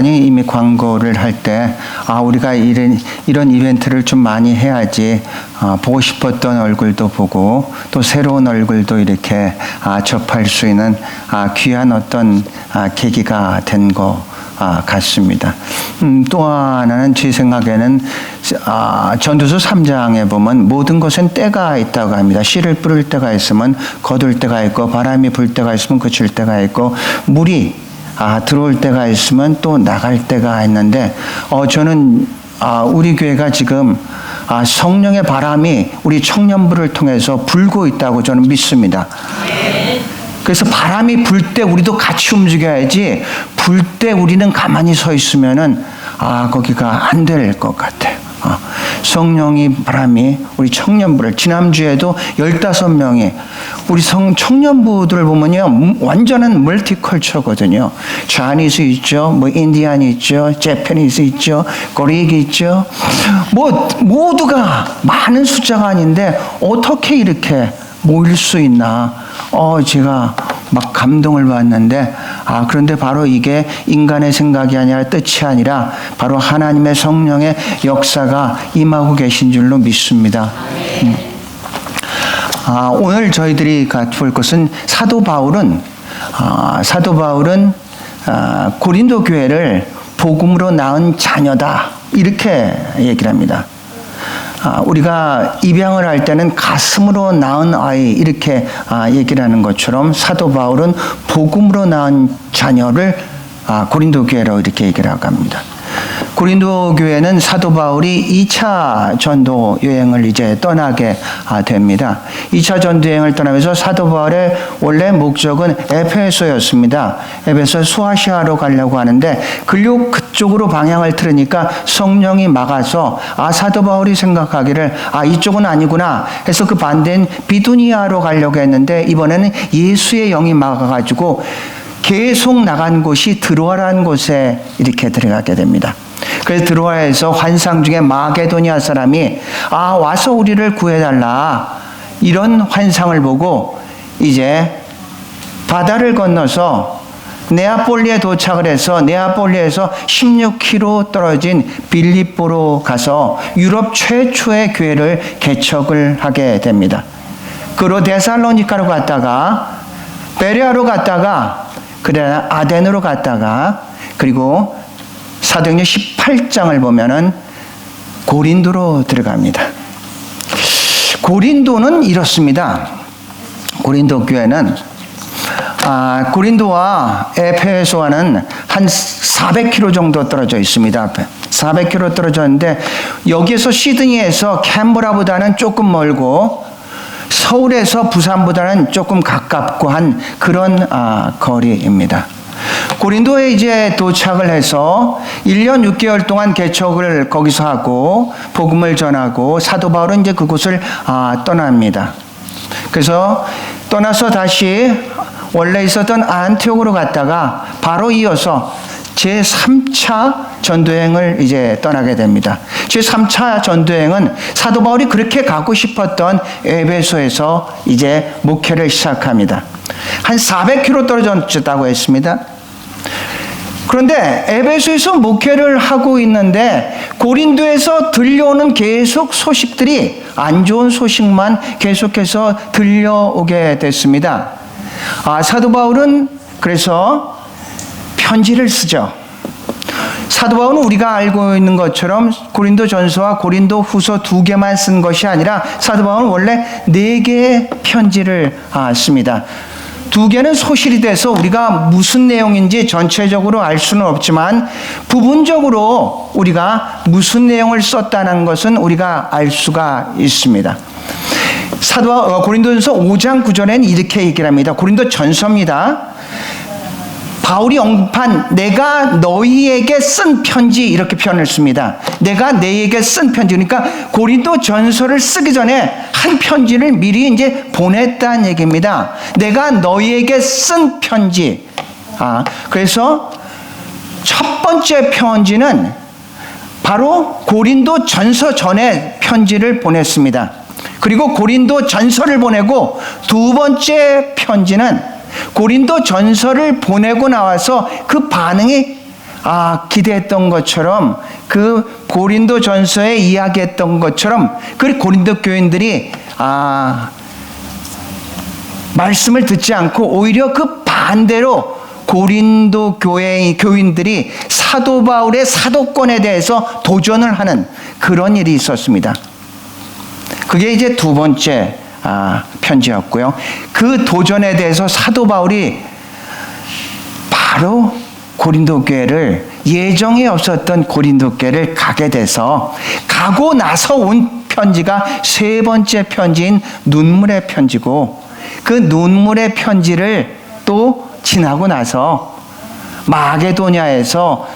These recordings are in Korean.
했더니 이미 광고를 할 때 아 우리가 이런 이런 이벤트를 좀 많이 해야지 아, 보고 싶었던 얼굴도 보고 또 새로운 얼굴도 이렇게 아, 접할 수 있는 아, 귀한 어떤 아, 계기가 된 거. 아, 같습니다. 음, 또 하나는 제 생각에는 아, 전도서 3장에 보면 모든 것은 때가 있다고 합니다. 씨를 뿌릴 때가 있으면 거둘 때가 있고 바람이 불 때가 있으면 그칠 때가 있고 물이 아, 들어올 때가 있으면 또 나갈 때가 있는데 어, 저는 아, 우리 교회가 지금 아, 성령의 바람이 우리 청년부를 통해서 불고 있다고 저는 믿습니다. 그래서 바람이 불 때 우리도 같이 움직여야지 불 때 우리는 가만히 서 있으면은 아 거기가 안 될 것 같아요. 어, 성령이 바람이 우리 청년부를 지난주에도 15명이 우리 성 청년부들을 보면요 완전한 멀티컬처거든요. 차니스 있죠, 뭐 인디안이 있죠, 재패니스 있죠, 고리기 있죠. 뭐 모두가 많은 숫자가 아닌데 어떻게 이렇게 모일 수 있나? 어, 제가 막 감동을 받는데, 아, 그런데 바로 이게 인간의 생각이 아니라 뜻이 아니라 바로 하나님의 성령의 역사가 임하고 계신 줄로 믿습니다. 음. 아, 오늘 저희들이 볼 것은 사도 바울은, 아, 사도 바울은 아, 고린도 교회를 복음으로 낳은 자녀다. 이렇게 얘기를 합니다. 아, 우리가 입양을 할 때는 가슴으로 낳은 아이 이렇게 아, 얘기를 하는 것처럼 사도 바울은 복음으로 낳은 자녀를 아, 고린도 교회로 이렇게 얘기를 하고 합니다. 고린도 교회는 사도 바울이 2차 전도 여행을 이제 떠나게 아, 됩니다. 2차 전도 여행을 떠나면서 사도 바울의 원래 목적은 에페소였습니다. 에페소 수아시아로 가려고 하는데 글로 그쪽으로 방향을 틀으니까 성령이 막아서 아 사도 바울이 생각하기를 아 이쪽은 아니구나 해서 그 반대인 비두니아로 가려고 했는데 이번에는 예수의 영이 막아가지고 계속 나간 곳이 드로아라는 곳에 이렇게 들어가게 됩니다. 그래서 드로아에서 환상 중에 마게도니아 사람이 아 와서 우리를 구해달라 이런 환상을 보고 이제 바다를 건너서 네아폴리에 도착을 해서 네아폴리에서 16km 떨어진 빌립보로 가서 유럽 최초의 교회를 개척을 하게 됩니다. 그로 데살로니카로 갔다가 베레아로 갔다가 그래 아덴으로 갔다가 그리고 사도행전 18장을 보면은 고린도로 들어갑니다. 고린도는 이렇습니다. 고린도 교회는 아, 고린도와 에페소와는 한 400km 정도 떨어져 있습니다. 400km 떨어졌는데 여기에서 시드니에서 캔버라보다는 조금 멀고 서울에서 부산보다는 조금 가깝고 한 그런 아, 거리입니다. 고린도에 이제 도착을 해서 1년 6개월 동안 개척을 거기서 하고 복음을 전하고 사도 바울은 이제 그곳을 아, 떠납니다. 그래서 떠나서 다시 원래 있었던 안티옥으로 갔다가 바로 이어서 제 3차 전도행을 이제 떠나게 됩니다. 제 3차 전도행은 사도 바울이 그렇게 가고 싶었던 에베소에서 이제 목회를 시작합니다. 한 400km 떨어졌다고 했습니다. 그런데 에베소에서 목회를 하고 있는데 고린도에서 들려오는 계속 소식들이 안 좋은 소식만 계속해서 들려오게 됐습니다. 아, 사도 바울은 그래서 편지를 쓰죠. 사도 바울은 우리가 알고 있는 것처럼 고린도 전서와 고린도 후서 두 개만 쓴 것이 아니라 사도 바울은 원래 네 개의 편지를 아, 씁니다. 두 개는 소실이 돼서 우리가 무슨 내용인지 전체적으로 알 수는 없지만 부분적으로 우리가 무슨 내용을 썼다는 것은 우리가 알 수가 있습니다. 사도 어, 고린도전서 5장 9절에는 이렇게 얘기를 합니다. 고린도 전서입니다. 바울이 언급한 내가 너희에게 쓴 편지 이렇게 표현을 씁니다. 내가 너희에게 쓴 편지 그러니까 고린도 전서를 쓰기 전에 한 편지를 미리 이제 보냈다는 얘기입니다. 내가 너희에게 쓴 편지. 아, 그래서 첫 번째 편지는 바로 고린도 전서 전에 편지를 보냈습니다. 그리고 고린도 전서를 보내고 두 번째 편지는 고린도 전서를 보내고 나와서 그 반응이 아, 기대했던 것처럼 그 고린도 전서에 이야기했던 것처럼 그 고린도 교인들이 아, 말씀을 듣지 않고 오히려 그 반대로 고린도 교회 교인들이 사도 바울의 사도권에 대해서 도전을 하는 그런 일이 있었습니다. 그게 이제 두 번째 아, 편지였고요. 그 도전에 대해서 사도 바울이 바로 고린도 교회를 예정에 없었던 고린도 교회를 가게 돼서 가고 나서 온 편지가 세 번째 편지인 눈물의 편지고 그 눈물의 편지를 또 지나고 나서 마게도냐에서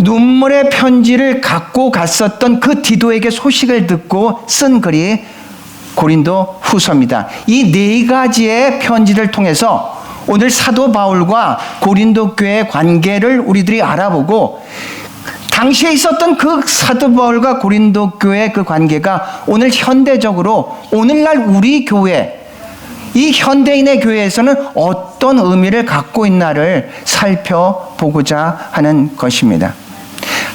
눈물의 편지를 갖고 갔었던 그 디도에게 소식을 듣고 쓴 글이 고린도 후서입니다. 이 네 가지의 편지를 통해서 오늘 사도 바울과 고린도 교회의 관계를 우리들이 알아보고 당시에 있었던 그 사도 바울과 고린도 교회 그 관계가 오늘 현대적으로 오늘날 우리 교회 이 현대인의 교회에서는 어떤 의미를 갖고 있나를 살펴보고자 하는 것입니다.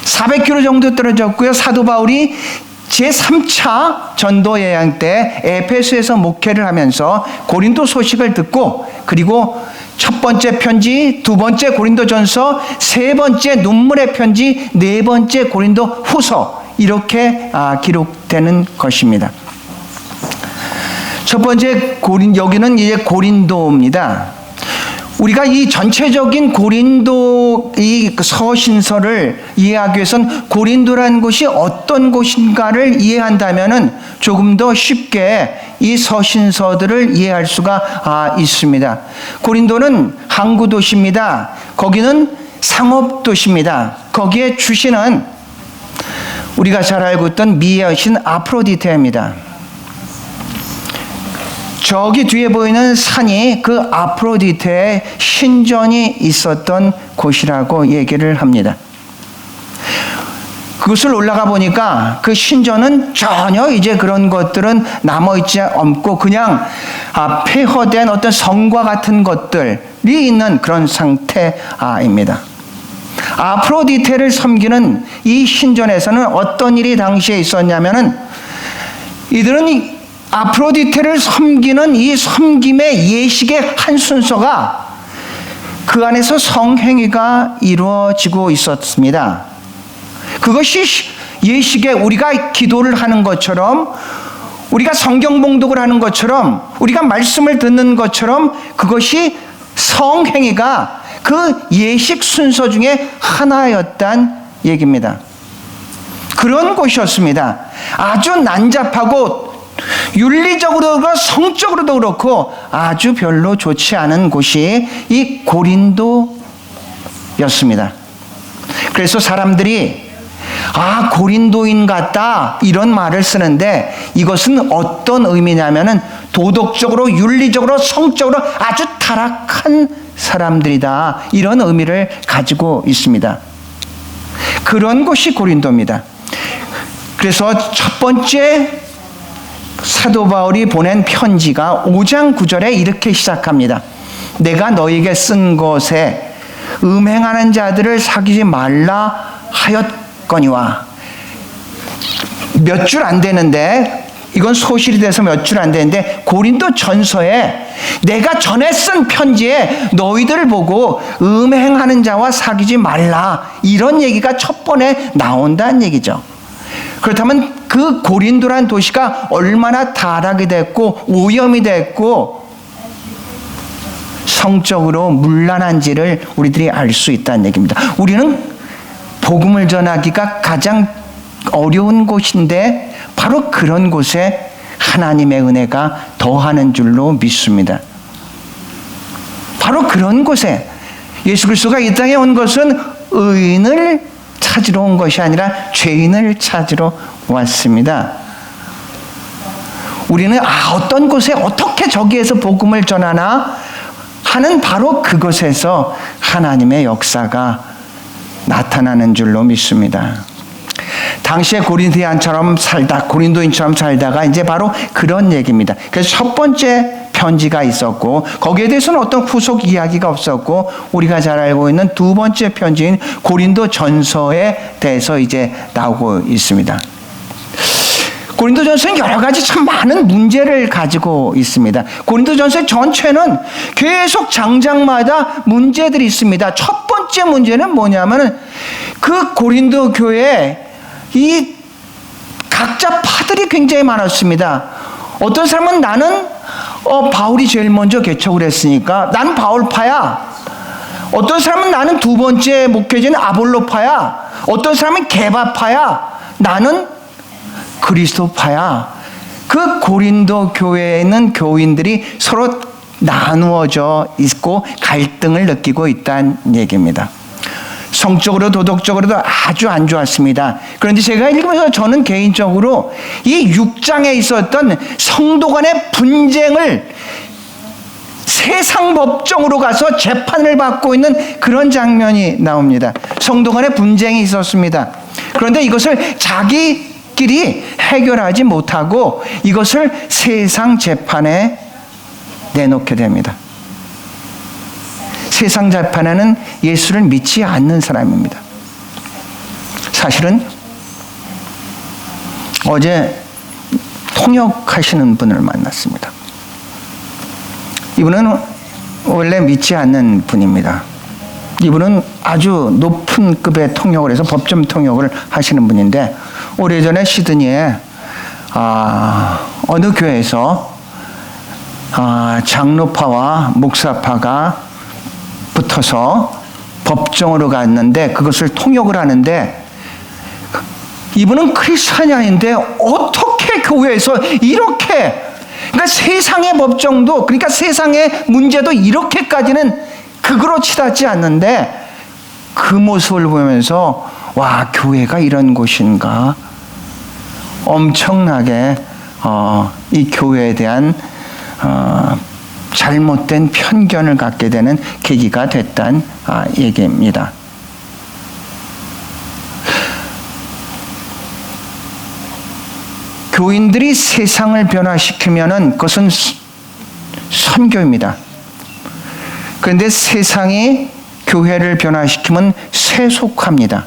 400km 정도 떨어졌고요. 사도 바울이 제3차 전도 여행 때 에페소에서 목회를 하면서 고린도 소식을 듣고 그리고 첫 번째 편지, 두 번째 고린도 전서, 세 번째 눈물의 편지, 네 번째 고린도 후서 이렇게 아, 기록되는 것입니다. 첫 번째 고린 여기는 이제 고린도입니다. 우리가 이 전체적인 고린도 이 서신서를 이해하기 위해선 고린도라는 곳이 어떤 곳인가를 이해한다면은 조금 더 쉽게 이 서신서들을 이해할 수가 아, 있습니다. 고린도는 항구 도시입니다. 거기는 상업 도시입니다. 거기에 주시는 우리가 잘 알고 있던 미의 여신 아프로디테입니다. 저기 뒤에 보이는 산이 그 아프로디테의 신전이 있었던 곳이라고 얘기를 합니다. 그것을 올라가 보니까 그 신전은 전혀 이제 그런 것들은 남아있지 않고 그냥 아, 폐허된 어떤 성과 같은 것들이 있는 그런 상태입니다. 아프로디테를 섬기는 이 신전에서는 어떤 일이 당시에 있었냐면은 이들은 아프로디테를 섬기는 이 섬김의 예식의 한 순서가 그 안에서 성행위가 이루어지고 있었습니다. 그것이 예식에 우리가 기도를 하는 것처럼 우리가 성경 봉독을 하는 것처럼 우리가 말씀을 듣는 것처럼 그것이 성행위가 그 예식 순서 중에 하나였단 얘기입니다. 그런 곳이었습니다. 아주 난잡하고 윤리적으로도 그렇고 성적으로도 그렇고 아주 별로 좋지 않은 곳이 이 고린도였습니다. 그래서 사람들이 아, 고린도인 같다. 이런 말을 쓰는데 이것은 어떤 의미냐면은 도덕적으로, 윤리적으로, 성적으로 아주 타락한 사람들이다. 이런 의미를 가지고 있습니다. 그런 곳이 고린도입니다. 그래서 첫 번째 사도 바울이 보낸 편지가 5장 9절에 이렇게 시작합니다. 내가 너에게 쓴 것에 음행하는 자들을 사귀지 말라 하였거니와 몇 줄 안 되는데 이건 소실이 돼서 몇 줄 안 되는데 고린도 전서에 내가 전에 쓴 편지에 너희들을 보고 음행하는 자와 사귀지 말라 이런 얘기가 첫 번에 나온다는 얘기죠. 그렇다면 그 고린도란 도시가 얼마나 타락이 됐고 오염이 됐고 성적으로 문란한지를 우리들이 알 수 있다는 얘기입니다. 우리는 복음을 전하기가 가장 어려운 곳인데 바로 그런 곳에 하나님의 은혜가 더하는 줄로 믿습니다. 바로 그런 곳에 예수 그리스도가 이 땅에 온 것은 의인을 찾으러 온 것이 아니라 죄인을 찾으러 왔습니다. 우리는 아 어떤 곳에 어떻게 저기에서 복음을 전하나 하는 바로 그곳에서 하나님의 역사가 나타나는 줄로 믿습니다. 당시에 고린도인처럼 살다 고린도인처럼 살다가 이제 바로 그런 얘기입니다. 그래서 첫 번째 편지가 있었고 거기에 대해서는 어떤 후속 이야기가 없었고 우리가 잘 알고 있는 두 번째 편지인 고린도 전서에 대해서 이제 나오고 있습니다. 고린도전서는 여러 가지 참 많은 문제를 가지고 있습니다. 고린도전서 전체는 계속 장장마다 문제들이 있습니다. 첫 번째 문제는 뭐냐면은 그 고린도 교회에 이 각자 파들이 굉장히 많았습니다. 어떤 사람은 나는 어, 바울이 제일 먼저 개척을 했으니까 난 바울파야. 어떤 사람은 나는 두 번째 목회자는 아볼로파야. 어떤 사람은 개바파야. 나는 그리스도파야. 그 고린도 교회에는 교인들이 서로 나누어져 있고 갈등을 느끼고 있다는 얘기입니다. 성적으로 도덕적으로도 아주 안 좋았습니다. 그런데 제가 읽으면서 저는 개인적으로 이 6장에 있었던 성도 간의 분쟁을 세상 법정으로 가서 재판을 받고 있는 그런 장면이 나옵니다. 성도 간의 분쟁이 있었습니다. 그런데 이것을 자기끼리 해결하지 못하고 이것을 세상 재판에 내놓게 됩니다. 세상 재판에는 예수를 믿지 않는 사람입니다. 사실은 어제 통역하시는 분을 만났습니다. 이분은 원래 믿지 않는 분입니다. 이분은 아주 높은 급의 통역을 해서 법정 통역을 하시는 분인데 오래전에 시드니에 아, 어느 교회에서 아, 장로파와 목사파가 붙어서 법정으로 갔는데 그것을 통역을 하는데 이분은 크리스찬인데 어떻게 교회에서 이렇게 그러니까 세상의 법정도 그러니까 세상의 문제도 이렇게까지는 극으로 치닫지 않는데 그 모습을 보면서 와 교회가 이런 곳인가? 엄청나게 어, 이 교회에 대한 어, 잘못된 편견을 갖게 되는 계기가 됐단 아, 얘기입니다. 교인들이 세상을 변화시키면은 그것은 선교입니다. 그런데 세상이 교회를 변화시키면 세속합니다.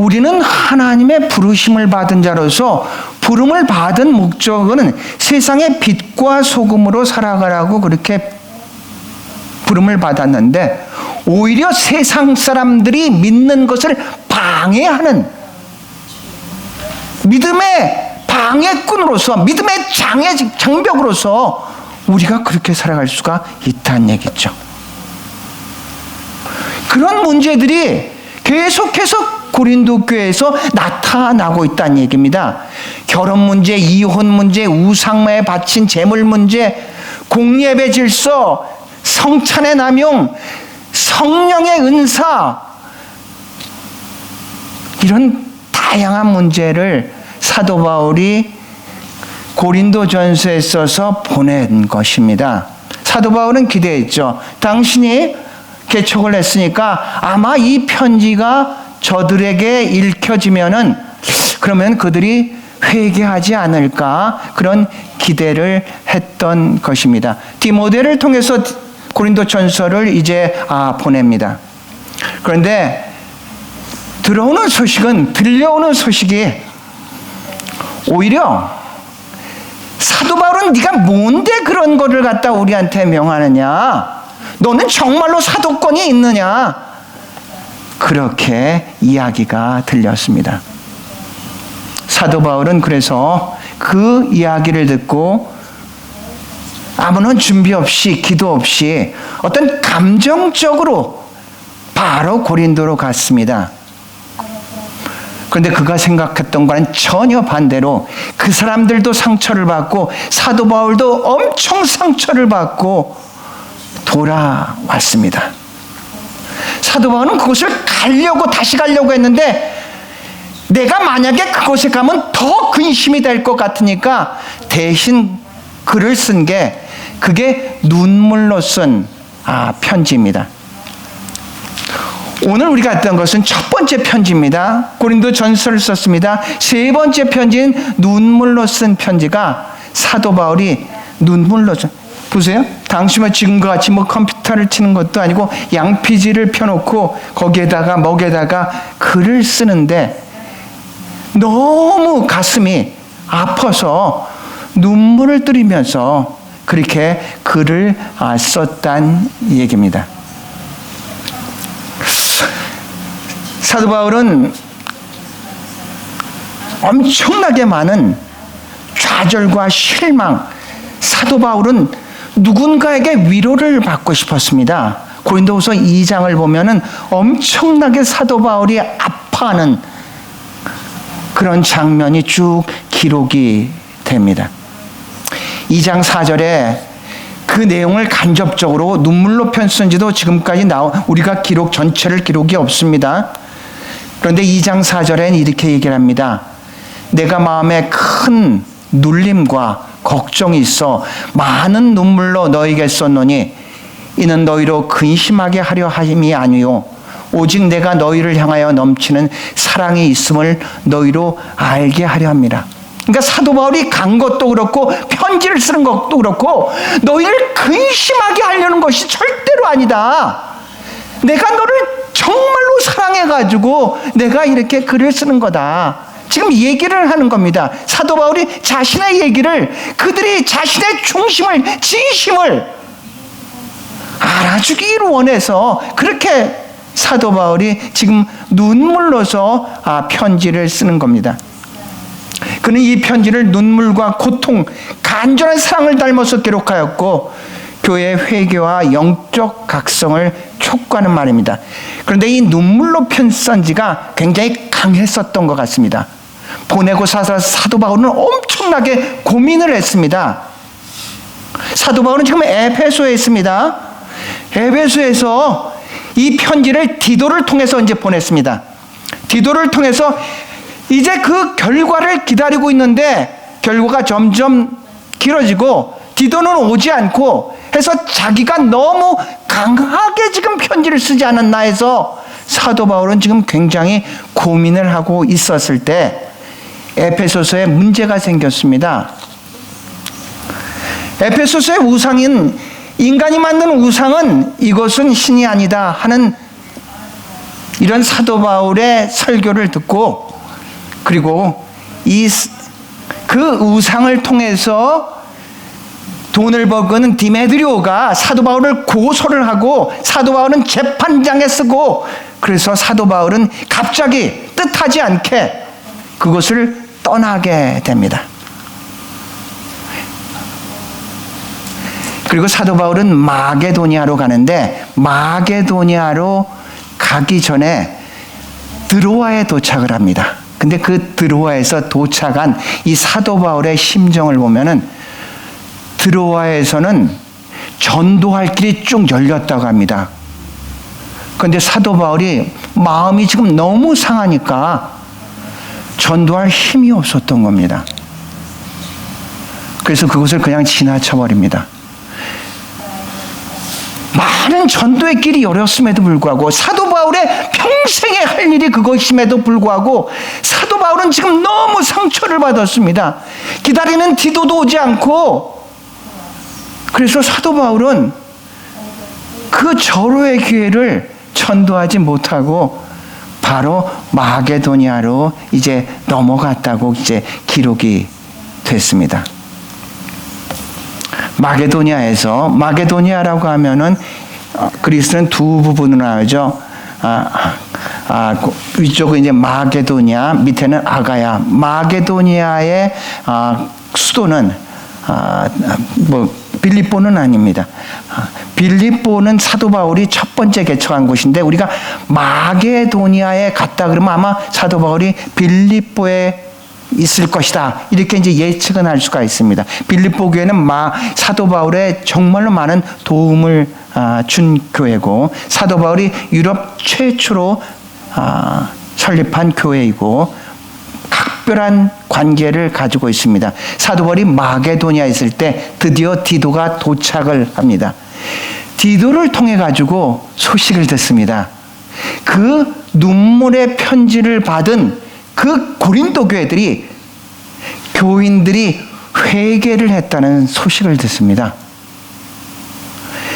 우리는 하나님의 부르심을 받은 자로서 부름을 받은 목적은 세상의 빛과 소금으로 살아가라고 그렇게 부름을 받았는데 오히려 세상 사람들이 믿는 것을 방해하는 믿음의 방해꾼으로서 믿음의 장애 장벽으로서 우리가 그렇게 살아갈 수가 있다는 얘기죠. 그런 문제들이 계속해서 고린도 교회에서 나타나고 있다는 얘기입니다. 결혼 문제, 이혼 문제, 우상마에 바친 재물 문제, 공예배 질서, 성찬의 남용, 성령의 은사 이런 다양한 문제를 사도 바울이 고린도 전서에 써서 보낸 것입니다. 사도 바울은 기대했죠. 당신이 개척을 했으니까 아마 이 편지가 저들에게 읽혀지면은 그러면 그들이 회개하지 않을까 그런 기대를 했던 것입니다. 디모데를 통해서 고린도 전서를 이제 아, 보냅니다. 그런데 들어오는 소식은 들려오는 소식이 오히려 사도 바울은 네가 뭔데 그런 거를 갖다 우리한테 명하느냐? 너는 정말로 사도권이 있느냐? 그렇게 이야기가 들렸습니다. 사도 바울은 그래서 그 이야기를 듣고 아무런 준비 없이 기도 없이 어떤 감정적으로 바로 고린도로 갔습니다. 그런데 그가 생각했던 거는 전혀 반대로 그 사람들도 상처를 받고 사도 바울도 엄청 상처를 받고 돌아왔습니다. 사도 바울은 그곳을 가려고 다시 가려고 했는데 내가 만약에 그곳에 가면 더 근심이 될 것 같으니까 대신 글을 쓴 게 그게 눈물로 쓴 아, 편지입니다. 오늘 우리가 했던 것은 첫 번째 편지입니다. 고린도 전서를 썼습니다. 세 번째 편지인 눈물로 쓴 편지가 사도 바울이 눈물로 쓴 보세요. 당시면 지금과 같이 뭐 컴퓨터를 치는 것도 아니고 양피지를 펴놓고 거기에다가 먹에다가 글을 쓰는데 너무 가슴이 아파서 눈물을 들이면서 그렇게 글을 아, 썼단 얘기입니다. 사도 바울은 엄청나게 많은 좌절과 실망, 사도 바울은 누군가에게 위로를 받고 싶었습니다. 고린도후서 2장을 보면은 엄청나게 사도 바울이 아파하는 그런 장면이 쭉 기록이 됩니다. 2장 4절에 그 내용을 간접적으로 눈물로 편쓴지도 지금까지 나오 우리가 기록 전체를 기록이 없습니다. 그런데 2장 4절엔 이렇게 얘기를 합니다. 내가 마음에 큰 눌림과 걱정이 있어 많은 눈물로 너에게 썼노니 이는 너희로 근심하게 하려 함이 아니요 오직 내가 너희를 향하여 넘치는 사랑이 있음을 너희로 알게 하려 합니다. 그러니까 사도 바울이 간 것도 그렇고 편지를 쓰는 것도 그렇고 너희를 근심하게 하려는 것이 절대로 아니다. 내가 너를 정말로 사랑해 가지고 내가 이렇게 글을 쓰는 거다. 지금 얘기를 하는 겁니다. 사도 바울이 자신의 얘기를 그들이 자신의 중심을, 진심을 알아주기를 원해서 그렇게 사도 바울이 지금 눈물로서 아, 편지를 쓰는 겁니다. 그는 이 편지를 눈물과 고통, 간절한 사랑을 닮아서 기록하였고 교회의 회개와 영적 각성을 촉구하는 말입니다. 그런데 이 눈물로 편쓴 지가 굉장히 강했었던 것 같습니다. 보내고 사서 사도 바울은 엄청나게 고민을 했습니다. 사도 바울은 지금 에페소에 있습니다. 에페소에서 이 편지를 디도를 통해서 이제 보냈습니다. 디도를 통해서 이제 그 결과를 기다리고 있는데 결과가 점점 길어지고 디도는 오지 않고 해서 자기가 너무 강하게 지금 편지를 쓰지 않았나 해서 사도 바울은 지금 굉장히 고민을 하고 있었을 때 에페소서에 문제가 생겼습니다. 에페소서의 우상인 인간이 만든 우상은 이것은 신이 아니다 하는 이런 사도 바울의 설교를 듣고 그리고 이 그 우상을 통해서 돈을 버는 디메드리오가 사도 바울을 고소를 하고 사도 바울은 재판장에 쓰고 그래서 사도 바울은 갑자기 뜻하지 않게 그것을 떠나게 됩니다. 그리고 사도 바울은 마게도니아로 가는데 마게도니아로 가기 전에 드로아에 도착을 합니다. 근데 그 드로아에서 도착한 이 사도 바울의 심정을 보면은 드로아에서는 전도할 길이 쭉 열렸다고 합니다. 그런데 사도 바울이 마음이 지금 너무 상하니까 전도할 힘이 없었던 겁니다. 그래서 그것을 그냥 지나쳐 버립니다. 많은 전도의 길이 열렸음에도 불구하고 사도 바울의 평생에 할 일이 그것임에도 불구하고 사도 바울은 지금 너무 상처를 받았습니다. 기다리는 디도도 오지 않고 그래서 사도 바울은 그 절호의 기회를 전도하지 못하고 바로 마게도니아로 이제 넘어갔다고 이제 기록이 됐습니다. 마게도니아에서 마게도니아라고 하면은 어, 그리스는 두 부분으로 나누죠. 아, 아, 위쪽은 이제 마게도니아, 밑에는 아가야. 마게도니아의 아, 수도는 아, 뭐 빌립보는 아닙니다. 아, 빌립보는 사도 바울이 첫 번째 개척한 곳인데 우리가 마게도니아에 갔다 그러면 아마 사도 바울이 빌립보에 있을 것이다. 이렇게 이제 예측은 할 수가 있습니다. 빌립보 교회는 마 사도 바울의 정말로 많은 도움을 아, 준 교회고 사도 바울이 유럽 최초로 아, 설립한 교회이고 각별한 관계를 가지고 있습니다. 사도 바울이 마게도니아에 있을 때 드디어 디도가 도착을 합니다. 디도를 통해 가지고 소식을 듣습니다. 그 눈물의 편지를 받은 그 고린도 교회들이 교인들이 회개를 했다는 소식을 듣습니다.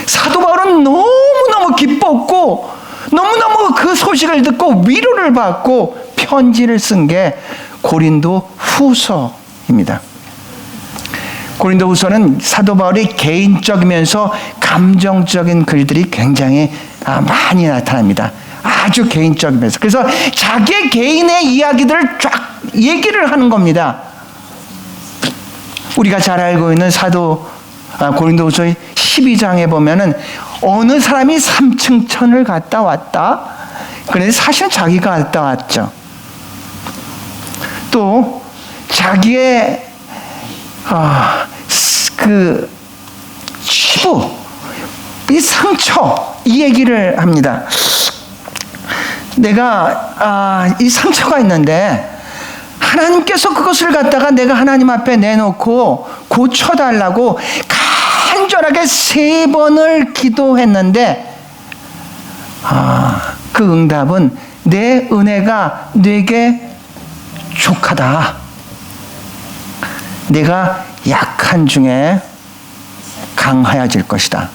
사도 바울은 너무너무 기뻤고 너무너무 그 소식을 듣고 위로를 받고 편지를 쓴 게 고린도 후서입니다. 고린도 후서는 사도 바울이 개인적이면서 감정적인 글들이 굉장히 아, 많이 나타납니다. 아주 개인적이면서. 그래서 자기 개인의 이야기들을 쫙 얘기를 하는 겁니다. 우리가 잘 알고 있는 사도 아, 고린도후서 12장에 보면은 어느 사람이 3층 천을 갔다 왔다. 그런데 사실은 자기가 갔다 왔죠. 또 자기의 아, 그 치부, 이 상처 이 얘기를 합니다. 내가 아, 이 상처가 있는데 하나님께서 그것을 갖다가 내가 하나님 앞에 내놓고 고쳐달라고 간절하게 세 번을 기도했는데 아, 그 응답은 내 은혜가 내게 족하다. 내가 약한 중에 강하여질 것이다.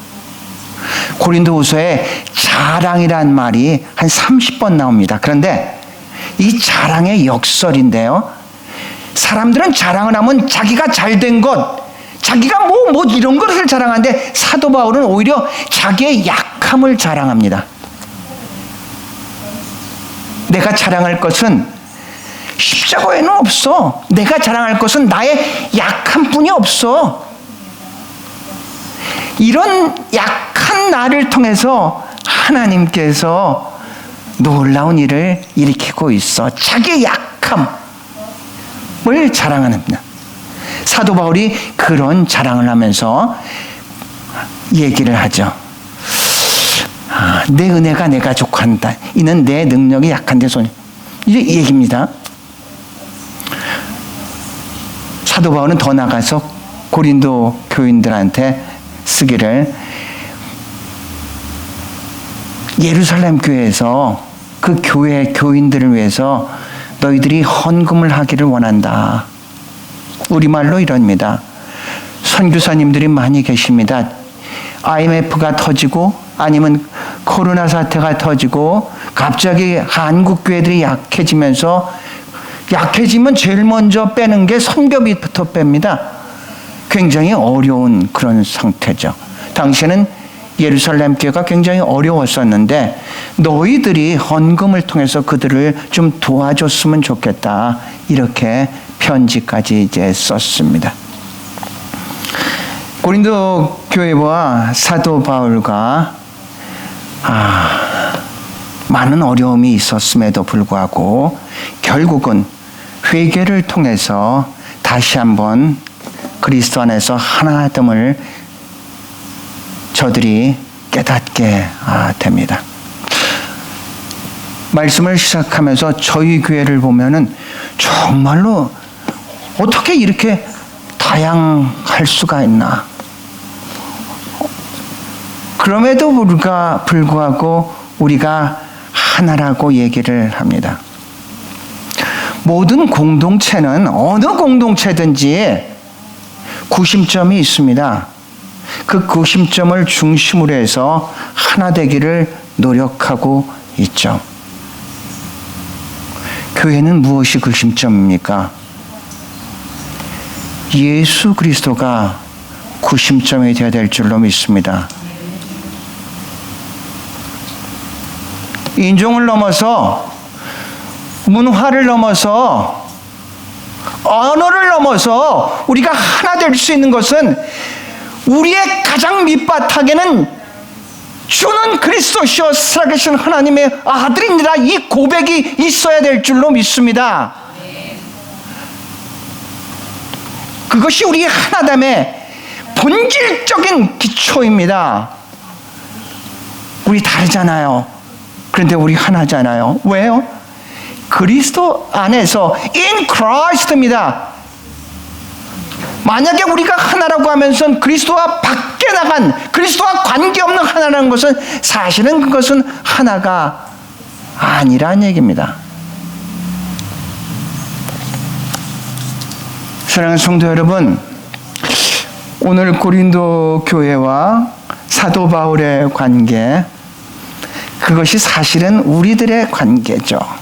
고린도후서에 자랑이란 말이 한 30번 나옵니다. 그런데 이 자랑의 역설인데요. 사람들은 자랑을 하면 자기가 잘 된 것, 자기가 뭐, 뭐 이런 것을 자랑하는데 사도 바울은 오히려 자기의 약함을 자랑합니다. 내가 자랑할 것은 십자가에는 없어. 내가 자랑할 것은 나의 약한 뿐이 없어. 이런 약한 나를 통해서 하나님께서 놀라운 일을 일으키고 있어. 자기의 약함을 자랑합니다. 사도 바울이 그런 자랑을 하면서 얘기를 하죠. 아, 내 은혜가 내가 족한다. 이는 내 능력이 약한데 손. 이제 얘기입니다. 사도 바울은 더 나가서 고린도 교인들한테 쓰기를 예루살렘 교회에서 그 교회 교인들을 위해서 너희들이 헌금을 하기를 원한다. 우리말로 이럽니다. 선교사님들이 많이 계십니다. IMF가 터지고 아니면 코로나 사태가 터지고 갑자기 한국 교회들이 약해지면서 약해지면 제일 먼저 빼는 게 선교비부터 뺍니다. 굉장히 어려운 그런 상태죠. 당시에는 예루살렘 교회가 굉장히 어려웠었는데 너희들이 헌금을 통해서 그들을 좀 도와줬으면 좋겠다. 이렇게 편지까지 이제 썼습니다. 고린도 교회와 사도 바울과 아, 많은 어려움이 있었음에도 불구하고 결국은 회개를 통해서 다시 한번 그리스도 안에서 하나됨을 저들이 깨닫게 아, 됩니다. 말씀을 시작하면서 저희 교회를 보면은 정말로 어떻게 이렇게 다양할 수가 있나. 그럼에도 불구하고 우리가 하나라고 얘기를 합니다. 모든 공동체는 어느 공동체든지 구심점이 있습니다. 그 구심점을 중심으로 해서 하나 되기를 노력하고 있죠. 교회는 무엇이 구심점입니까? 예수 그리스도가 구심점이 되어야 될 줄로 믿습니다. 인종을 넘어서 문화를 넘어서 언어를 넘어서 우리가 하나 될 수 있는 것은 우리의 가장 밑바탕에는 주는 그리스도시요 살아계신 하나님의 아들입니다. 이 고백이 있어야 될 줄로 믿습니다. 그것이 우리 하나됨의 본질적인 기초입니다. 우리 다르잖아요. 그런데 우리 하나잖아요. 왜요? 그리스도 안에서 in Christ입니다. 만약에 우리가 하나라고 하면서 그리스도와 밖에 나간 그리스도와 관계없는 하나라는 것은 사실은 그것은 하나가 아니란 얘기입니다. 사랑하는 성도 여러분, 오늘 고린도 교회와 사도 바울의 관계, 그것이 사실은 우리들의 관계죠.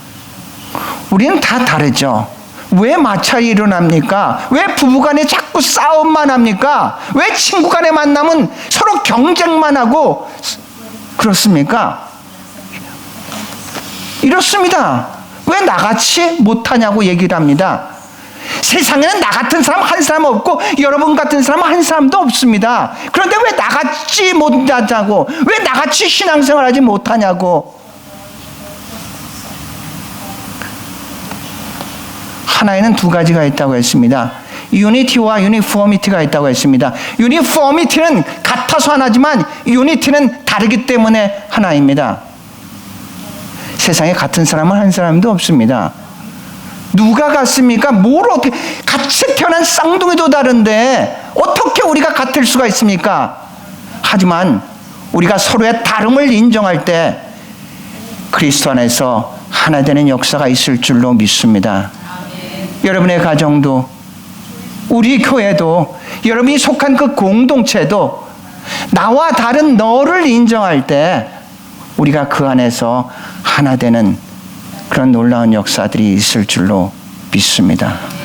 우리는 다 다르죠. 왜 마찰이 일어납니까? 왜 부부간에 자꾸 싸움만 합니까? 왜 친구간에 만나면 서로 경쟁만 하고 그렇습니까? 이렇습니다. 왜 나같이 못하냐고 얘기를 합니다. 세상에는 나 같은 사람 한 사람 없고 여러분 같은 사람 한 사람도 없습니다. 그런데 왜 나같이 못하냐고, 왜 나같이 신앙생활하지 못하냐고. 하나에는 두 가지가 있다고 했습니다. 유니티와 유니포미티가 있다고 했습니다. 유니포미티는 같아서 하나지만 유니티는 다르기 때문에 하나입니다. 세상에 같은 사람은 한 사람도 없습니다. 누가 같습니까? 뭘 어떻게 같이 태어난 쌍둥이도 다른데 어떻게 우리가 같을 수가 있습니까? 하지만 우리가 서로의 다름을 인정할 때 그리스도 안에서 하나 되는 역사가 있을 줄로 믿습니다. 여러분의 가정도 우리 교회도 여러분이 속한 그 공동체도 나와 다른 너를 인정할 때 우리가 그 안에서 하나 되는 그런 놀라운 역사들이 있을 줄로 믿습니다.